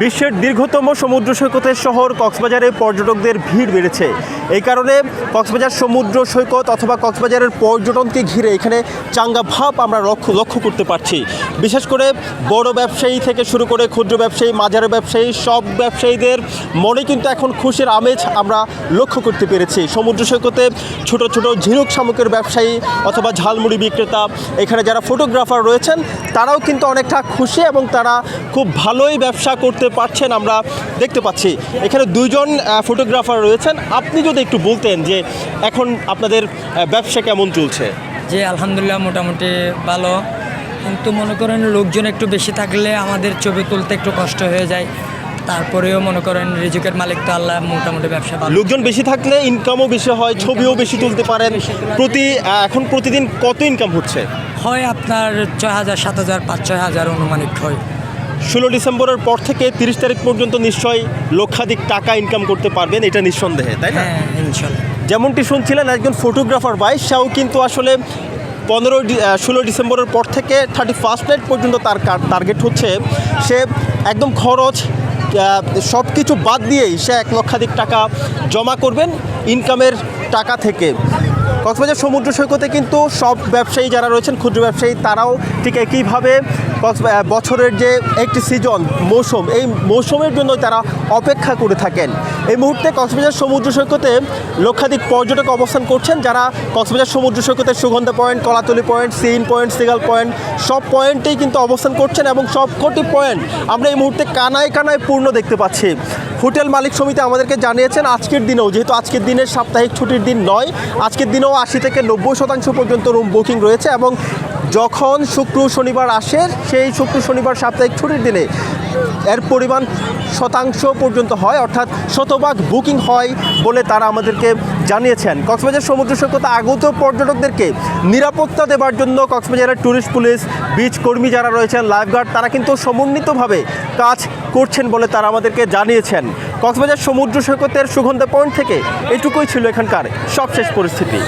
বিশ্বের দীর্ঘতম সমুদ্র সৈকতের শহর কক্সবাজারে পর্যটকদের ভিড় বেড়েছে। এই কারণে কক্সবাজার সমুদ্র সৈকত অথবা কক্সবাজারের পর্যটনকে ঘিরে এখানে চাঙ্গা ভাব আমরা লক্ষ্য লক্ষ্য করতে পারছি। বিশেষ করে বড় ব্যবসায়ী থেকে শুরু করে ক্ষুদ্র ব্যবসায়ী, মাঝারি ব্যবসায়ী, সব ব্যবসায়ীদের মনে কিন্তু এখন খুশির আমেজ আমরা লক্ষ্য করতে পেরেছি। সমুদ্র সৈকতে ছোট ছোট ঝিনুক শামুকের ব্যবসায়ী অথবা ঝালমুড়ি বিক্রেতা, এখানে যারা ফটোগ্রাফার রয়েছেন, তারাও কিন্তু অনেকটা খুশি এবং তারা খুব ভালোই ব্যবসা করতে পারছেন আমরা দেখতে পাচ্ছি। এখানে দুইজন ফটোগ্রাফার রয়েছেন। আপনি যদি একটু বলতেন যে এখন আপনাদের ব্যবসা কেমন চলছে? যে আলহামদুলিল্লাহ মোটামুটি ভালো। কিন্তু মনে করেন লোকজন একটু বেশি থাকলে আমাদের ছবি তুলতে একটু কষ্ট হয়ে যায়। তারপরেও মনে করেন রিজুকের মালিক তো আল্লাহ মোটামুটি ব্যবসা ভালো। লোকজন বেশি থাকলে ইনকামও বেশি হয় ছবিও বেশি তুলতে পারেন। প্রতি এখন প্রতিদিন কত ইনকাম হচ্ছে? হয় আপনার ছয় হাজার সাত হাজার পাঁচ ছয় হাজার অনুমানিক হয়। ষোলো ডিসেম্বরের পর থেকে তিরিশ তারিখ পর্যন্ত নিশ্চয়ই লক্ষাধিক টাকা ইনকাম করতে পারবেন এটা নিঃসন্দেহে তাই না? হ্যাঁ যেমনটি শুনছিলেন একজন ফটোগ্রাফার ভাই সেও কিন্তু আসলে পনেরো ষোলো ডিসেম্বরের পর থেকে থার্টি ফার্স্ট নাইট পর্যন্ত তার টার্গেট হচ্ছে। সে একদম খরচ সব কিছু বাদ দিয়েই সে এক লক্ষাধিক টাকা জমা করবেন ইনকামের টাকা থেকে। কক্সবাজার সমুদ্র সৈকতে কিন্তু সব ব্যবসায়ী যারা রয়েছেন, ক্ষুদ্র ব্যবসায়ী, তারাও ঠিক একইভাবে বছরের যে একটি সিজন মৌসুম, এই মৌসুমের জন্য তারা অপেক্ষা করে থাকেন। এই মুহূর্তে কক্সবাজার সমুদ্র সৈকতে লক্ষাধিক পর্যটক অবস্থান করছেন, যারা কক্সবাজার সমুদ্র সৈকতের সুগন্ধা পয়েন্ট, কলাতলি পয়েন্ট, সিন পয়েন্ট, সিগাল পয়েন্ট, সব পয়েন্টেই কিন্তু অবস্থান করছেন এবং সবকটি পয়েন্ট আমরা এই মুহূর্তে কানায় কানায় পূর্ণ দেখতে পাচ্ছি। হোটেল মালিক সমিতি আমাদেরকে জানিয়েছেন, আজকের দিনেও, যেহেতু আজকের দিনের সাপ্তাহিক ছুটির দিন নয়, আজকের দিনেও আশি থেকে নব্বই শতাংশ পর্যন্ত রুম বুকিং রয়েছে এবং যখন শুক্র শনিবার আসে, সেই শুক্র শনিবার সাপ্তাহিক ছুটির দিনে এর পরিমাণ শতাংশ পর্যন্ত হয়, অর্থাৎ শতভাগ বুকিং হয় বলে তারা আমাদেরকে জানিয়েছেন। কক্সবাজার সমুদ্র সৈকতে আগত পর্যটকদেরকে নিরাপত্তা দেবার জন্য কক্সবাজারের ট্যুরিস্ট পুলিশ বিচ কর্মী যারা রয়েছেন লাইফগার্ড তারা কিন্তু সমন্বিতভাবে কাজ করছেন বলে তারা আমাদেরকে জানিয়েছেন। কক্সবাজার সমুদ্র সৈকতের সুগন্ধা পয়েন্ট থেকে এটুকুই ছিল এখানকার সবশেষ পরিস্থিতি।